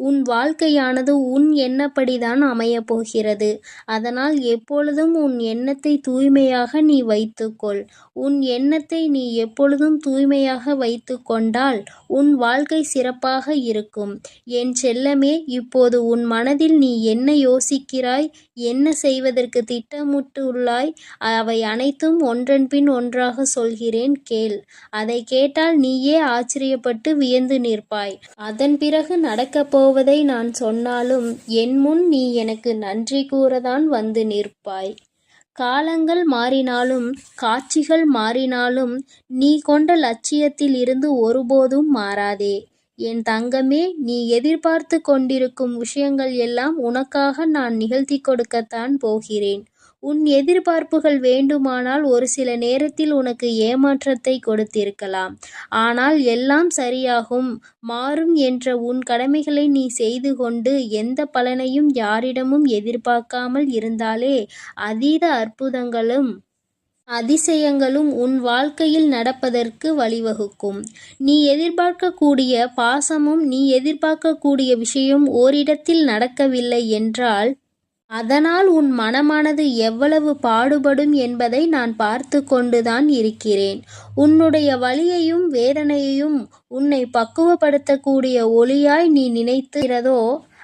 உன் வாழ்க்கையானது உன் எண்ணப்படிதான் அமையப் போகிறது அதனால் எப்பொழுதும் உன் எண்ணத்தை தூய்மையாக நீ வைத்துக்கொள். உன் எண்ணத்தை நீ எப்பொழுதும் தூய்மையாக வைத்து கொண்டால் உன் வாழ்க்கை சிறப்பாக இருக்கும். என் செல்லமே இப்போது உன் மனதில் நீ என்ன யோசிக்கிறாய் என்ன செய்வதற்கு திட்டமிட்டுள்ளாய் அவை அனைத்தும் ஒன்றன் பின் ஒன்றாக சொல்கிறேன் கேள். அதை கேட்டால் நீயே ஆச்சரியப்பட்டு வியந்து நிற்பாய். அதன் பிறகு நடக்கப் போவதை நான் சொன்னாலும் என் முன் நீ எனக்கு நன்றி கூறதான் வந்து நிற்பாய். காலங்கள் மாறினாலும் காட்சிகள் மாறினாலும் நீ கொண்ட லட்சியத்தில் இருந்து ஒருபோதும் மாறாதே. என் தங்கமே நீ எதிர்பார்த்து கொண்டிருக்கும் விஷயங்கள் எல்லாம் உனக்காக நான் நிகழ்த்தி கொடுக்கத்தான் போகிறேன். உன் எதிர்பார்ப்புகள் வேண்டுமானால் ஒரு சில நேரத்தில் உனக்கு ஏமாற்றத்தை கொடுத்திருக்கலாம். ஆனால் எல்லாம் சரியாகும். மாறும் என்ற உன் கடமைகளை நீ செய்து கொண்டு எந்த பலனையும் யாரிடமும் எதிர்பார்க்காமல் இருந்தாலே அதீத அற்புதங்களும் அதிசயங்களும் உன் வாழ்க்கையில் நடப்பதற்கு வழிவகுக்கும். நீ எதிர்பார்க்கக்கூடிய பாசமும் நீ எதிர்பார்க்கக்கூடிய விஷயம் ஓரிடத்தில் நடக்கவில்லை என்றால் அதனால் உன் மனமானது எவ்வளவு பாடுபடும் என்பதை நான் பார்த்து கொண்டுதான் இருக்கிறேன். உன்னுடைய வலியையும் வேதனையையும் உன்னை பக்குவப்படுத்தக்கூடிய ஒளியாய் நீ நினைத்துகிறதோ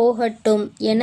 போகட்டும் என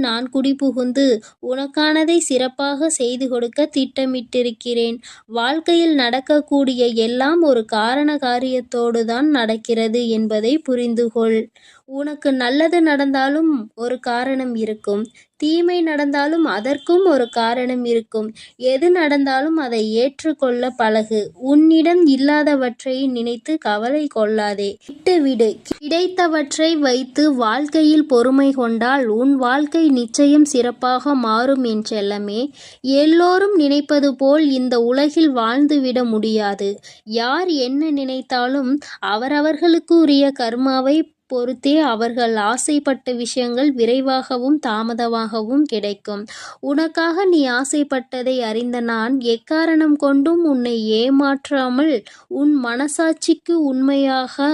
நான் குடிபுகுந்து உனக்கானதை சிறப்பாக செய்து கொடுக்க திட்டமிட்டிருக்கிறேன். வாழ்க்கையில் நடக்கக்கூடிய எல்லாம் ஒரு காரண காரியத்தோடு தான் நடக்கிறது என்பதை புரிந்துகொள். உனக்கு நல்லது நடந்தாலும் ஒரு காரணம் இருக்கும். தீமை நடந்தாலும் அதற்கும் ஒரு காரணம் இருக்கும். எது நடந்தாலும் அதை ஏற்றுக்கொள்ள பழகு. உன்னிடம் இல்லாதவற்றை நினைத்து கவலை கொள்ளாதே. விட்டு விடு கிடைத்தவற்றை வைத்து வாழ்க்கையில் பொறுமை கொண்டால் உன் வாழ்க்கை நிச்சயம் சிறப்பாக மாறும் என் செல்லமே. எல்லோரும் நினைப்பது போல் இந்த உலகில் வாழ்ந்துவிட முடியாது. யார் என்ன நினைத்தாலும் அவரவர்களுக்கு உரிய கர்மாவை பொறுத்தே அவர்கள் ஆசைப்பட்ட விஷயங்கள் விரைவாகவும் தாமதமாகவும் கிடைக்கும். உனக்காக நீ ஆசைப்பட்டதை அறிந்த நான் எக்காரணம் கொண்டும் உன்னை ஏமாற்றாமல் உன் மனசாட்சிக்கு உண்மையாக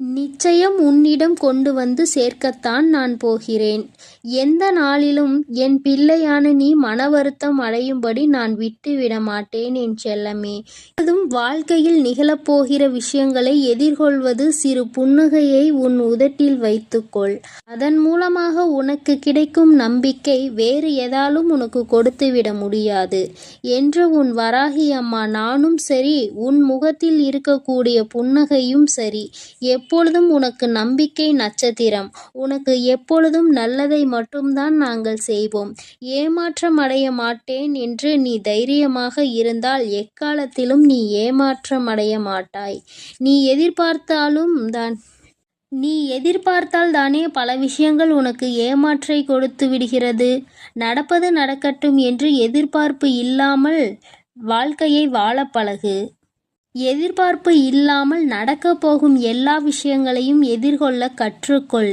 நிச்சயம் உன்னிடம் கொண்டு வந்து சேர்க்கத்தான் நான் போகிறேன். எந்த நாளிலும் என் பிள்ளையான நீ மன வருத்தம் அடையும்படி நான் விட்டுவிட மாட்டேன் என் செல்லமே. அதுவும் வாழ்க்கையில் நிகழப்போகிற விஷயங்களை எதிர்கொள்வது சிறு புன்னகையை உன் உதட்டில் வைத்துக்கொள். அதன் மூலமாக உனக்கு கிடைக்கும் நம்பிக்கை வேறு எதாலும் உனக்கு கொடுத்துவிட முடியாது. என்று உன் வராகி அம்மா நானும் சரி உன் முகத்தில் இருக்கக்கூடிய புன்னகையும் சரி. எப்பொழுதும் உனக்கு நம்பிக்கை நட்சத்திரம். உனக்கு எப்பொழுதும் நல்லதை மட்டும்தான் நாங்கள் செய்வோம். ஏமாற்றம் அடைய மாட்டேன் என்று நீ தைரியமாக இருந்தால் எக்காலத்திலும் நீ ஏமாற்றம் அடைய மாட்டாய். நீ எதிர்பார்த்தாலும் தான் நீ எதிர்பார்த்தால் தானே பல விஷயங்கள் உனக்கு ஏமாற்றை கொடுத்து விடுகிறது. நடப்பது நடக்கட்டும் என்று எதிர்பார்ப்பு இல்லாமல் வாழ்க்கையை வாழ பழகு. எதிர்பார்ப்பு இல்லாமல் நடக்கப் போகும் எல்லா விஷயங்களையும் எதிர்கொள்ள கற்றுக்கொள்.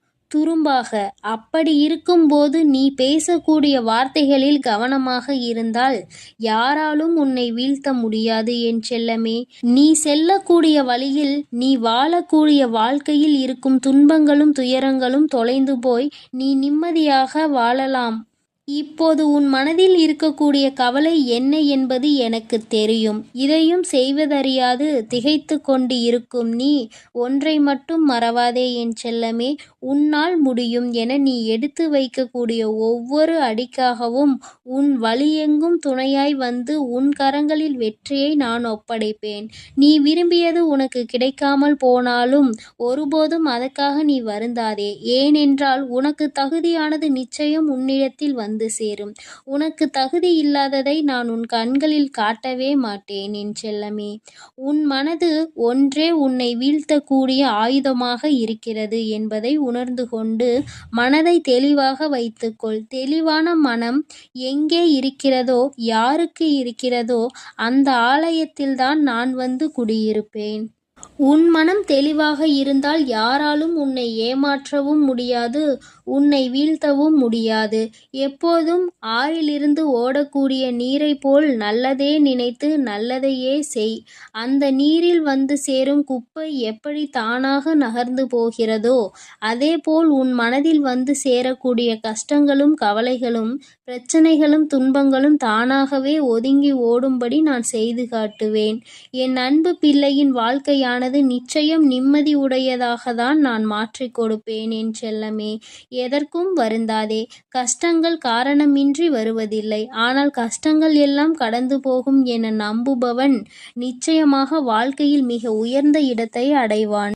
துரும்பாக. அப்படி இருக்கும்போது நீ பேசக்கூடிய வார்த்தைகளில் கவனமாக இருந்தால் யாராலும் உன்னை வீழ்த்த முடியாது என் செல்லமே. நீ செல்லக்கூடிய வழியில் நீ வாழக்கூடிய வாழ்க்கையில் இருக்கும் துன்பங்களும் துயரங்களும் தொலைந்து போய் நீ நிம்மதியாக வாழலாம். இப்போது உன் மனதில் இருக்கக்கூடிய கவலை என்ன என்பது எனக்கு தெரியும். இதையும் செய்வதறியாது திகைத்து கொண்டு இருக்கும் நீ. ஒன்றை மட்டும் மறவாதே என் செல்லமே. உன்னால் முடியும் என நீ எடுத்து வைக்கக்கூடிய ஒவ்வொரு அடிக்காகவும் உன் வழியெங்கும் துணையாய் வந்து உன் கரங்களில் வெற்றியை நான் ஒப்படைப்பேன். நீ விரும்பியது உனக்கு கிடைக்காமல் போனாலும் ஒருபோதும் அதற்காக நீ வருந்தாதே. ஏனென்றால் உனக்கு தகுதியானது நிச்சயம் உன்னிடத்தில் வந்து சேரும். உனக்கு தகுதி இல்லாததை நான் உன் கண்களில் காட்டவே மாட்டேன் என் செல்லமே. உன் மனது ஒன்றே உன்னை வீழ்த்தக்கூடிய ஆயுதமாக இருக்கிறது என்பதை உணர்ந்து கொண்டு மனதை தெளிவாக வைத்துக்கொள். தெளிவான மனம் எங்கே இருக்கிறதோ யாருக்கு இருக்கிறதோ அந்த ஆலயத்தில்தான் நான் வந்து குடியிருப்பேன். உன் மனம் தெளிவாக இருந்தால் யாராலும் உன்னை ஏமாற்றவும் முடியாது உன்னை வீழ்த்தவும் முடியாது. எப்போதும் ஆறிலிருந்து ஓடக்கூடிய நீரை போல் நல்லதே நினைத்து நல்லதையே செய். அந்த நீரில் வந்து சேரும் குப்பை எப்படி தானாக நகர்ந்து போகிறதோ அதேபோல் உன் மனதில் வந்து சேரக்கூடிய கஷ்டங்களும் கவலைகளும் பிரச்சனைகளும் துன்பங்களும் தானாகவே ஒதுங்கி ஓடும்படி நான் செய்து காட்டுவேன். என் அன்பு பிள்ளையின் வாழ்க்கையான மனது நிச்சயம் நிம்மதி உடையதாகத்தான் நான் மாற்றிக் கொடுப்பேன் என் செல்லமே. எதற்கும் வருந்தாதே. கஷ்டங்கள் காரணமின்றி வருவதில்லை. ஆனால் கஷ்டங்கள் எல்லாம் கடந்து போகும் என நம்புபவன் நிச்சயமாக வாழ்க்கையில் மிக உயர்ந்த இடத்தை அடைவான்.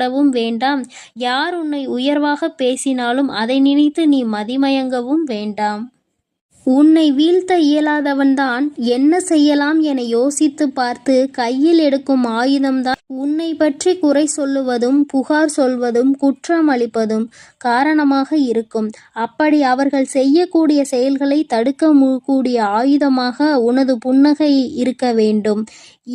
வருத்தப்படவும் வேண்டாம். யார் உன்னை உயர்வாக பேசினாலும் அதை நினைத்து நீ மதிமயங்கவும் வேண்டாம். உன்னை வீழ்த்த இயலாதவன்தான் என்ன செய்யலாம் என யோசித்து பார்த்து கையில் எடுக்கும் ஆயுதம்தான் உன்னை பற்றி குறை சொல்லுவதும் புகார் சொல்வதும் குற்றம் அளிப்பதும் காரணமாக இருக்கும். அப்படி அவர்கள் செய்யக்கூடிய செயல்களை தடுக்க கூடிய ஆயுதமாக உனது புன்னகை இருக்க வேண்டும்.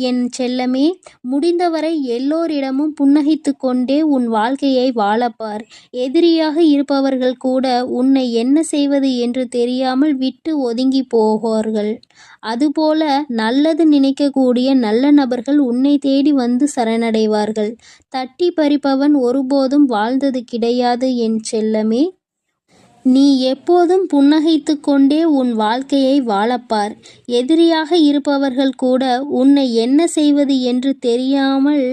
என் செல்லமே முடிந்தவரை எல்லோரிடமும் புன்னகைத்து கொண்டே உன் வாழ்க்கையை வாழப்பார். எதிரியாக இருப்பவர்கள் கூட உன்னை என்ன செய்வது என்று தெரியாமல் வீட்டு விட்டு ஒதுங்கி போவார்கள். அதுபோல நல்லது நினைக்கக்கூடிய நல்ல நபர்கள் உன்னை தேடி வந்து சரணடைவார்கள். தட்டி பறிப்பவன் ஒருபோதும் வாழ்ந்தது கிடையாது என் செல்லமே. நீ எப்போதும் புன்னகைத்து கொண்டே உன் வாழ்க்கையை வாழப்பார். எதிரியாக இருப்பவர்கள் கூட உன்னை என்ன செய்வது என்று தெரியாமல்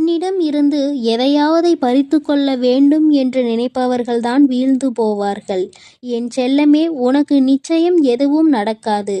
என்னிடம் இருந்து எதையாவதை பறித்து கொள்ள வேண்டும் என்று நினைப்பவர்கள்தான் வீழ்ந்து போவார்கள். என் செல்லமே உனக்கு நிச்சயம் எதுவும் நடக்காது.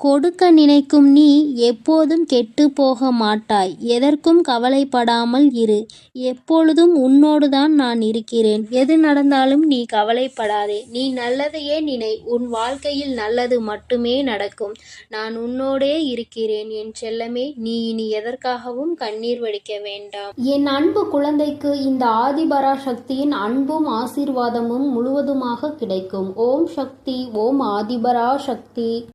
கொடுக்க நினைக்கும் நீ எப்போதும் கெட்டு போக மாட்டாய். எதற்கும் கவலைப்படாமல் இரு. எப்பொழுதும் உன்னோடுதான் நான் இருக்கிறேன். எது நடந்தாலும் நீ கவலைப்படாதே. நீ நல்லதையே நினை. உன் வாழ்க்கையில் நல்லது மட்டுமே நடக்கும். நான் உன்னோடே இருக்கிறேன். என் செல்லமே நீ இனி எதற்காகவும் கண்ணீர் வடிக்க வேண்டாம். என் அன்பு குழந்தைக்கு இந்த ஆதிபரா சக்தியின் அன்பும் ஆசீர்வாதமும் முழுவதுமாக கிடைக்கும். ஓம் சக்தி ஓம் ஆதிபரா சக்தி